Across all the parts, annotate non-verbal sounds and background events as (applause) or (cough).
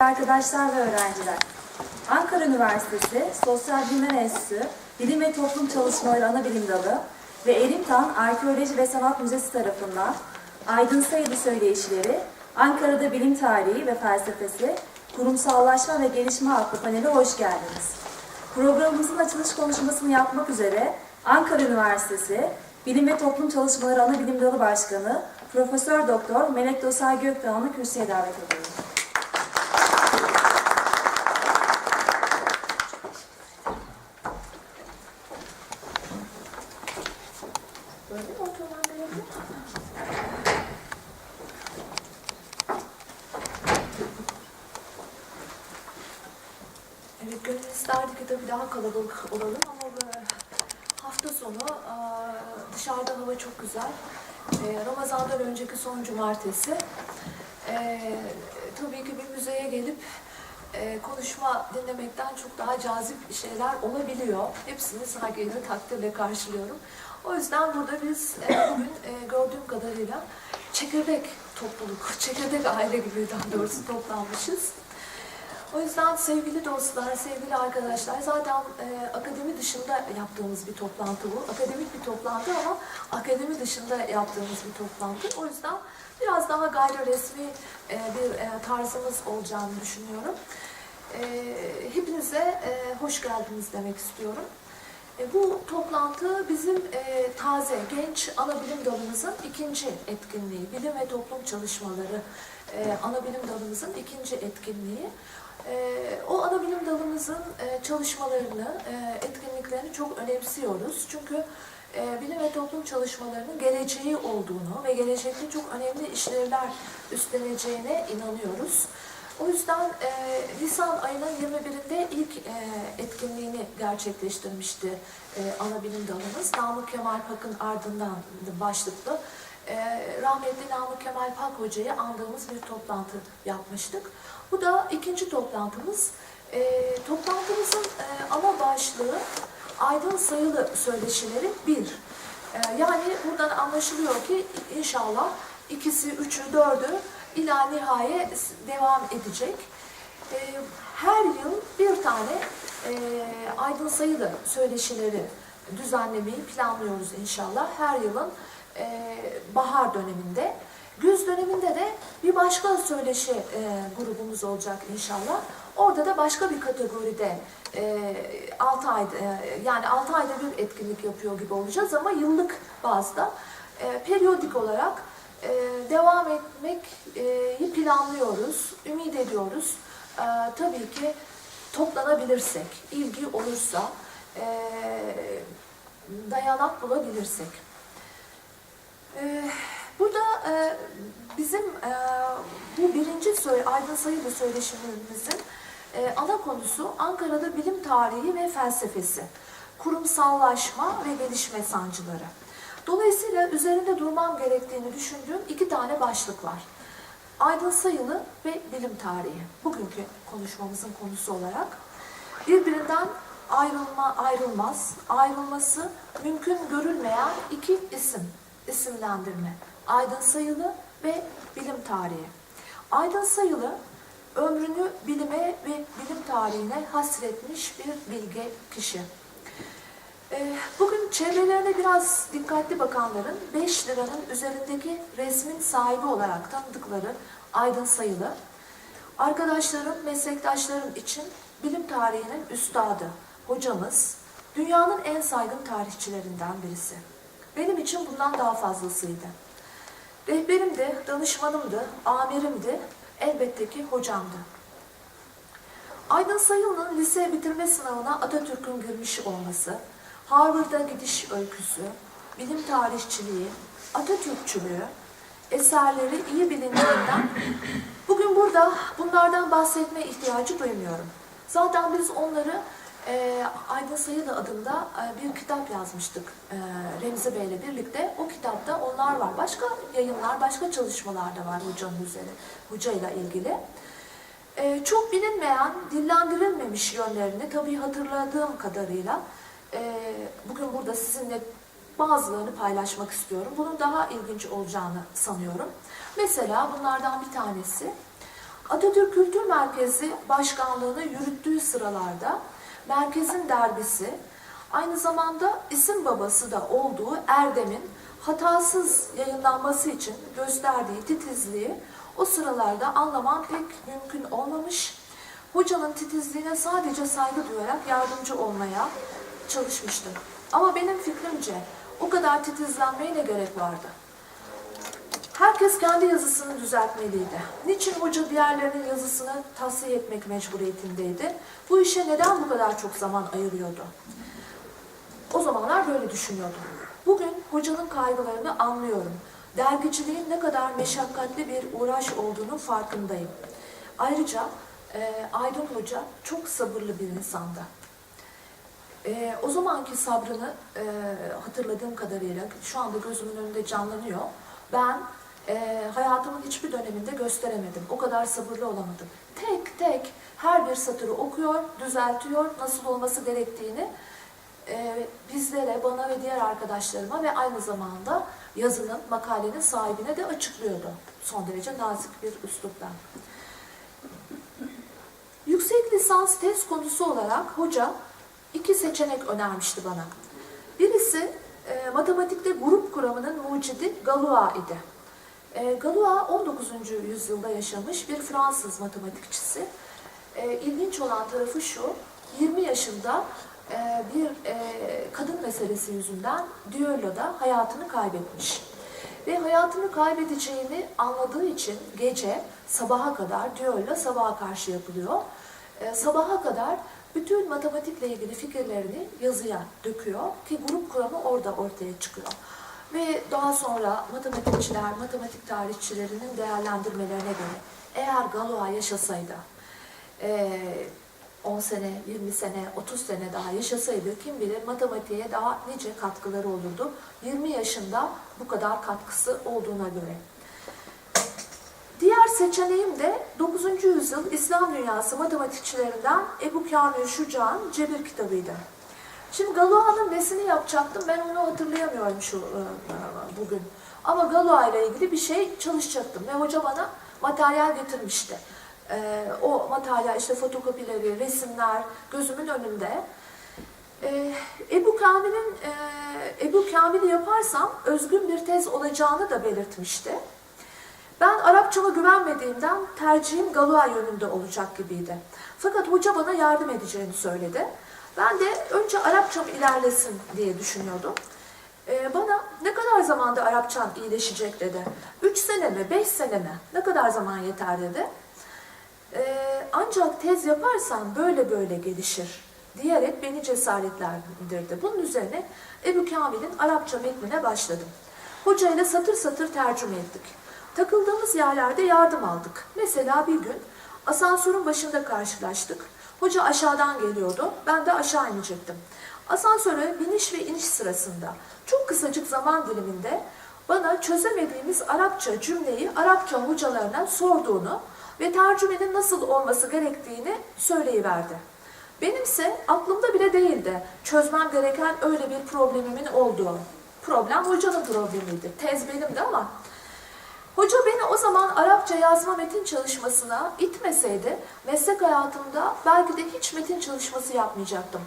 Arkadaşlar ve öğrenciler, Ankara Üniversitesi Sosyal Bilimler Enstitüsü Bilim ve Toplum Çalışmaları Anabilim Dalı ve Erimtan Arkeoloji ve Sanat Müzesi tarafından Aydın Sayılı Söyleyişleri, Ankara'da Bilim Tarihi ve Felsefesi, Kurumsallaşma ve Gelişme adlı panele hoş geldiniz. Programımızın açılış konuşmasını yapmak üzere Ankara Üniversitesi Bilim ve Toplum Çalışmaları Anabilim Dalı Başkanı Profesör Doktor Melek Dosay Gökdağ'ını kürsüye davet ediyorum. Böyle mi oturmam gerekiyor? Evet, gönül isterdi ki tabii daha kalabalık olalım ama hafta sonu dışarıda hava çok güzel. E, Ramazan'dan önceki son cumartesi. E, Tabii ki bir müzeye gelip e, konuşma dinlemekten çok daha cazip şeyler olabiliyor. Hepsini saygıyla, takdirle karşılıyorum. O yüzden burada biz e, bugün e, gördüğüm kadarıyla çekirdek topluluk, (laughs) çekirdek aile gibi daha doğrusu toplanmışız. O yüzden sevgili dostlar, sevgili arkadaşlar, zaten e, akademi dışında yaptığımız bir toplantı bu. Akademik bir toplantı ama akademi dışında yaptığımız bir toplantı. O yüzden biraz daha gayri resmi e, bir e, tarzımız olacağını düşünüyorum. E, hepinize e, hoş geldiniz demek istiyorum. E, bu toplantı bizim e, taze, genç anabilim dalımızın ikinci etkinliği. Bilim ve toplum çalışmaları e, anabilim dalımızın ikinci etkinliği. E, o anabilim dalımızın e, çalışmalarını, e, etkinliklerini çok önemsiyoruz. Çünkü e, bilim ve toplum çalışmalarının geleceği olduğunu ve gelecekte çok önemli işlevler üstleneceğine inanıyoruz. O yüzden e, Nisan ayının 21'inde ilk e, etkinliğini gerçekleştirmişti e, ana bilim dalımız. Namık Kemal Pak'ın ardından başlıklı e, rahmetli Namık Kemal Pak Hoca'yı andığımız bir toplantı yapmıştık. Bu da ikinci toplantımız. E, toplantımızın e, ana başlığı aydın sayılı söyleşileri bir. E, yani buradan anlaşılıyor ki inşallah ikisi, üçü, dördü ila nihaye devam edecek. E, her yıl bir tane e, aydın sayılı söyleşileri düzenlemeyi planlıyoruz inşallah. Her yılın e, bahar döneminde. Güz döneminde de bir başka söyleşi e, grubumuz olacak inşallah. Orada da başka bir kategoride e, 6 ay e, yani 6 ayda bir etkinlik yapıyor gibi olacağız ama yıllık bazda e, periyodik olarak e, devam etmeyi planlıyoruz, ümit ediyoruz. E, tabii ki toplanabilirsek, ilgi olursa, e, dayanak bulabilirsek. E, burada e, bizim e, bu birinci söyle, Aydın Sayılı söyleşimimizin e, ana konusu Ankara'da bilim tarihi ve felsefesi, kurumsallaşma ve gelişme sancıları. Dolayısıyla üzerinde durmam gerektiğini düşündüğüm iki tane başlık var. Aydın Sayılı ve bilim tarihi. Bugünkü konuşmamızın konusu olarak. Birbirinden ayrılma, ayrılmaz, ayrılması mümkün görülmeyen iki isim, isimlendirme. Aydın Sayılı ve bilim tarihi. Aydın Sayılı ömrünü bilime ve bilim tarihine hasretmiş bir bilge kişi. Ee, Bugün çevrelerine biraz dikkatli bakanların 5 liranın üzerindeki resmin sahibi olarak tanıdıkları Aydın Sayılı, arkadaşlarım, meslektaşlarım için bilim tarihinin üstadı, hocamız, dünyanın en saygın tarihçilerinden birisi. Benim için bundan daha fazlasıydı. Rehberimdi, danışmanımdı, amirimdi, elbette ki hocamdı. Aydın Sayılı'nın lise bitirme sınavına Atatürk'ün girmiş olması, Harvard'a gidiş öyküsü, bilim tarihçiliği, Atatürkçülüğü, eserleri iyi bilindiğinden bugün burada bunlardan bahsetme ihtiyacı duymuyorum. Zaten biz onları e, Aydın Sayılı adında e, bir kitap yazmıştık e, Remzi Bey'le birlikte. O kitapta onlar var. Başka yayınlar, başka çalışmalar da var hocanın üzeri, hocayla ilgili. E, çok bilinmeyen, dillendirilmemiş yönlerini tabii hatırladığım kadarıyla e, bugün burada sizinle bazılarını paylaşmak istiyorum. Bunun daha ilginç olacağını sanıyorum. Mesela bunlardan bir tanesi Atatürk Kültür Merkezi Başkanlığı'nı yürüttüğü sıralarda merkezin derbisi, aynı zamanda isim babası da olduğu Erdem'in hatasız yayınlanması için gösterdiği titizliği o sıralarda anlamam pek mümkün olmamış. Hocanın titizliğine sadece saygı duyarak yardımcı olmaya çalışmıştım. Ama benim fikrimce o kadar titizlenmeye ne gerek vardı? Herkes kendi yazısını düzeltmeliydi. Niçin hoca diğerlerinin yazısını tavsiye etmek mecburiyetindeydi? Bu işe neden bu kadar çok zaman ayırıyordu? O zamanlar böyle düşünüyordum. Bugün hocanın kaygılarını anlıyorum. Dergiciliğin ne kadar meşakkatli bir uğraş olduğunu farkındayım. Ayrıca e, Aydın Hoca çok sabırlı bir insandı. E, o zamanki sabrını e, hatırladığım kadarıyla şu anda gözümün önünde canlanıyor. Ben e, hayatımın hiçbir döneminde gösteremedim. O kadar sabırlı olamadım. Tek tek her bir satırı okuyor, düzeltiyor, nasıl olması gerektiğini e, bizlere, bana ve diğer arkadaşlarıma ve aynı zamanda yazının, makalenin sahibine de açıklıyordu. Son derece nazik bir üslupla. Yüksek lisans tez konusu olarak hoca iki seçenek önermişti bana. Birisi e, matematikte grup kuramının mucidi Galois idi. E, Galois 19. yüzyılda yaşamış bir Fransız matematikçisi. E, ilginç olan tarafı şu, 20 yaşında e, bir e, kadın meselesi yüzünden düelloda hayatını kaybetmiş. Ve hayatını kaybedeceğini anladığı için gece sabaha kadar düello sabaha karşı yapılıyor. Sabaha kadar bütün matematikle ilgili fikirlerini yazıya döküyor ki grup kuramı orada ortaya çıkıyor. Ve daha sonra matematikçiler, matematik tarihçilerinin değerlendirmelerine göre eğer Galois yaşasaydı, eee, 10 sene, 20 sene, 30 sene daha yaşasaydı kim bilir matematiğe daha nice katkıları olurdu. 20 yaşında bu kadar katkısı olduğuna göre. Diğer seçeneğim de 9. yüzyıl İslam dünyası matematikçilerinden Ebu Kamil Şuca'nın Cebir kitabıydı. Şimdi Galois'ın nesini yapacaktım ben onu hatırlayamıyorum şu e, bugün. Ama Galois ile ilgili bir şey çalışacaktım ve hoca bana materyal getirmişti. E, o materyal işte fotokopileri, resimler gözümün önünde. E, Ebu Kamil'in Ebu Kamil'i yaparsam özgün bir tez olacağını da belirtmişti. Ben Arapçama güvenmediğimden tercihim Galois yönünde olacak gibiydi. Fakat hoca bana yardım edeceğini söyledi. Ben de önce Arapçam ilerlesin diye düşünüyordum. Ee, bana ne kadar zamanda Arapçan iyileşecek dedi. Üç sene mi, beş sene mi? Ne kadar zaman yeter dedi. Ee, ancak tez yaparsan böyle böyle gelişir diyerek beni cesaretlendirdi. Bunun üzerine Ebu Kamil'in Arapça metnine başladım. Hocayla satır satır tercüme ettik. Takıldığımız yerlerde yardım aldık. Mesela bir gün asansörün başında karşılaştık. Hoca aşağıdan geliyordu, ben de aşağı inecektim. Asansöre biniş ve iniş sırasında çok kısacık zaman diliminde bana çözemediğimiz Arapça cümleyi Arapça hocalarına sorduğunu ve tercümenin nasıl olması gerektiğini söyleyiverdi. Benimse aklımda bile değildi çözmem gereken öyle bir problemimin olduğu. Problem hocanın problemiydi. Tez benimdi ama Hoca beni o zaman Arapça yazma metin çalışmasına itmeseydi meslek hayatımda belki de hiç metin çalışması yapmayacaktım.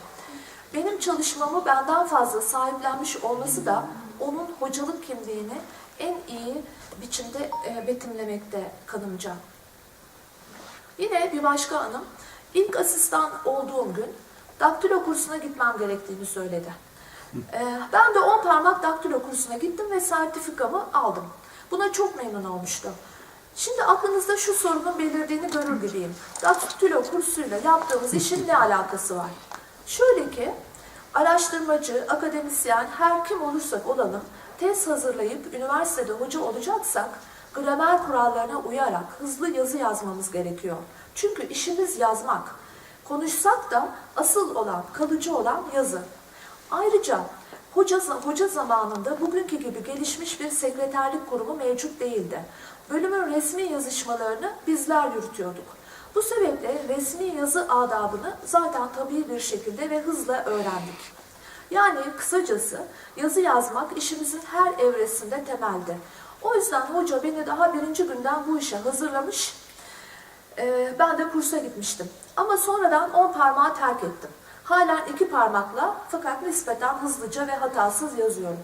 Benim çalışmamı benden fazla sahiplenmiş olması da onun hocalık kimliğini en iyi biçimde e, betimlemekte kanımca. Yine bir başka anım, ilk asistan olduğum gün daktilo kursuna gitmem gerektiğini söyledi. E, ben de 10 parmak daktilo kursuna gittim ve sertifikamı aldım. Buna çok memnun olmuştum. Şimdi aklınızda şu sorunun belirdiğini görür gibiyim. Daktilo kursuyla yaptığımız işin ne alakası var? Şöyle ki, araştırmacı, akademisyen, her kim olursak olalım, tez hazırlayıp üniversitede hoca olacaksak, gramer kurallarına uyarak hızlı yazı yazmamız gerekiyor. Çünkü işimiz yazmak. Konuşsak da asıl olan, kalıcı olan yazı. Ayrıca Hoca, hoca zamanında bugünkü gibi gelişmiş bir sekreterlik kurumu mevcut değildi. Bölümün resmi yazışmalarını bizler yürütüyorduk. Bu sebeple resmi yazı adabını zaten tabii bir şekilde ve hızla öğrendik. Yani kısacası yazı yazmak işimizin her evresinde temeldi. O yüzden hoca beni daha birinci günden bu işe hazırlamış Ee, ben de kursa gitmiştim. Ama sonradan 10 parmağı terk ettim. Halen iki parmakla fakat nispeten hızlıca ve hatasız yazıyorum.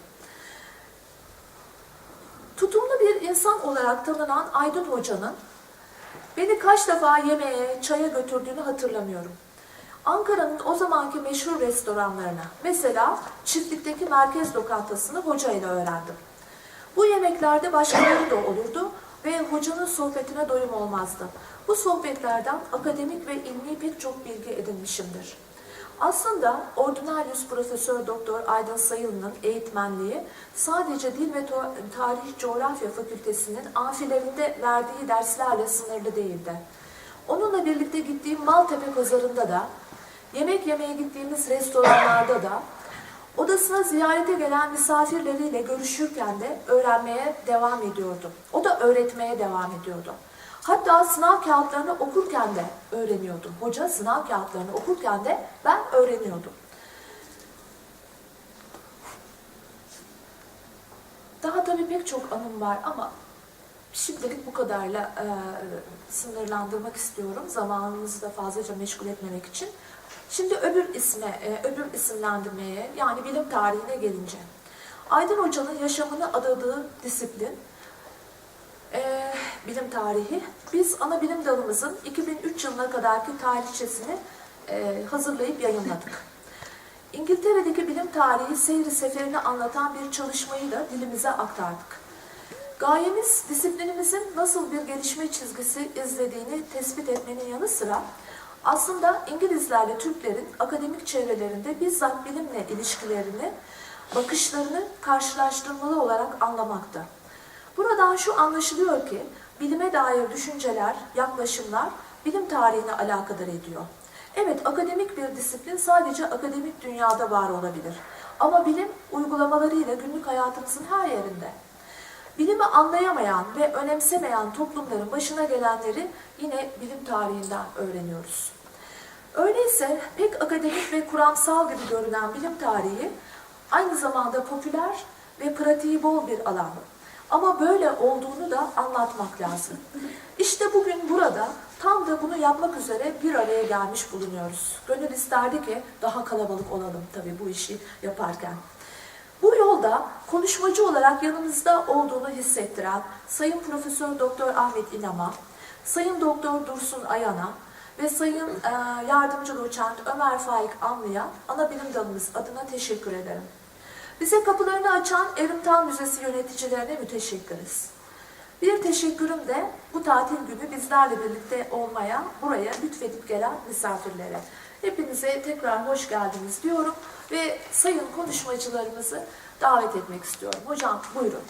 Tutumlu bir insan olarak tanınan Aydın Hoca'nın beni kaç defa yemeğe, çaya götürdüğünü hatırlamıyorum. Ankara'nın o zamanki meşhur restoranlarına, mesela çiftlikteki merkez lokantasını hoca ile öğrendim. Bu yemeklerde başkaları da olurdu ve hocanın sohbetine doyum olmazdı. Bu sohbetlerden akademik ve ilmi pek çok bilgi edinmişimdir. Aslında Ordinarius Profesör Doktor Aydın Sayılı'nın eğitmenliği sadece Dil ve Tarih Coğrafya Fakültesinin amfilerinde verdiği derslerle sınırlı değildi. Onunla birlikte gittiğim Maltepe pazarında da, yemek yemeye gittiğimiz restoranlarda da, odasına ziyarete gelen misafirleriyle görüşürken de öğrenmeye devam ediyordu. O da öğretmeye devam ediyordu. Hatta sınav kağıtlarını okurken de öğreniyordum. Hoca sınav kağıtlarını okurken de ben öğreniyordum. Daha tabii pek çok anım var ama şimdilik bu kadarla e, sınırlandırmak istiyorum. Zamanınızı da fazlaca meşgul etmemek için. Şimdi öbür isme, e, öbür isimlendirmeye yani bilim tarihine gelince. Aydın Hoca'nın yaşamını adadığı disiplin bilim tarihi. Biz ana bilim dalımızın 2003 yılına kadarki tarihçesini e, hazırlayıp yayınladık. İngiltere'deki bilim tarihi seyri seferini anlatan bir çalışmayı da dilimize aktardık. Gayemiz disiplinimizin nasıl bir gelişme çizgisi izlediğini tespit etmenin yanı sıra aslında İngilizlerle Türklerin akademik çevrelerinde bizzat bilimle ilişkilerini, bakışlarını karşılaştırmalı olarak anlamakta. Buradan şu anlaşılıyor ki bilime dair düşünceler, yaklaşımlar bilim tarihine alakadar ediyor. Evet akademik bir disiplin sadece akademik dünyada var olabilir. Ama bilim uygulamalarıyla günlük hayatımızın her yerinde. Bilimi anlayamayan ve önemsemeyen toplumların başına gelenleri yine bilim tarihinden öğreniyoruz. Öyleyse pek akademik ve kuramsal gibi görünen bilim tarihi aynı zamanda popüler ve pratiği bol bir alan. Ama böyle olduğunu da anlatmak lazım. İşte bugün burada tam da bunu yapmak üzere bir araya gelmiş bulunuyoruz. Gönül isterdi ki daha kalabalık olalım tabii bu işi yaparken. Bu yolda konuşmacı olarak yanımızda olduğunu hissettiren Sayın Profesör Doktor Ahmet İnam'a, Sayın Doktor Dursun Ayan'a ve Sayın e, Yardımcı Doçent Ömer Faik Anlı'ya ana bilim dalımız adına teşekkür ederim. Bize kapılarını açan Erimtal Müzesi yöneticilerine müteşekkiriz. Bir teşekkürüm de bu tatil günü bizlerle birlikte olmaya, buraya lütfedip gelen misafirlere. Hepinize tekrar hoş geldiniz diyorum ve sayın konuşmacılarımızı davet etmek istiyorum. Hocam buyurun.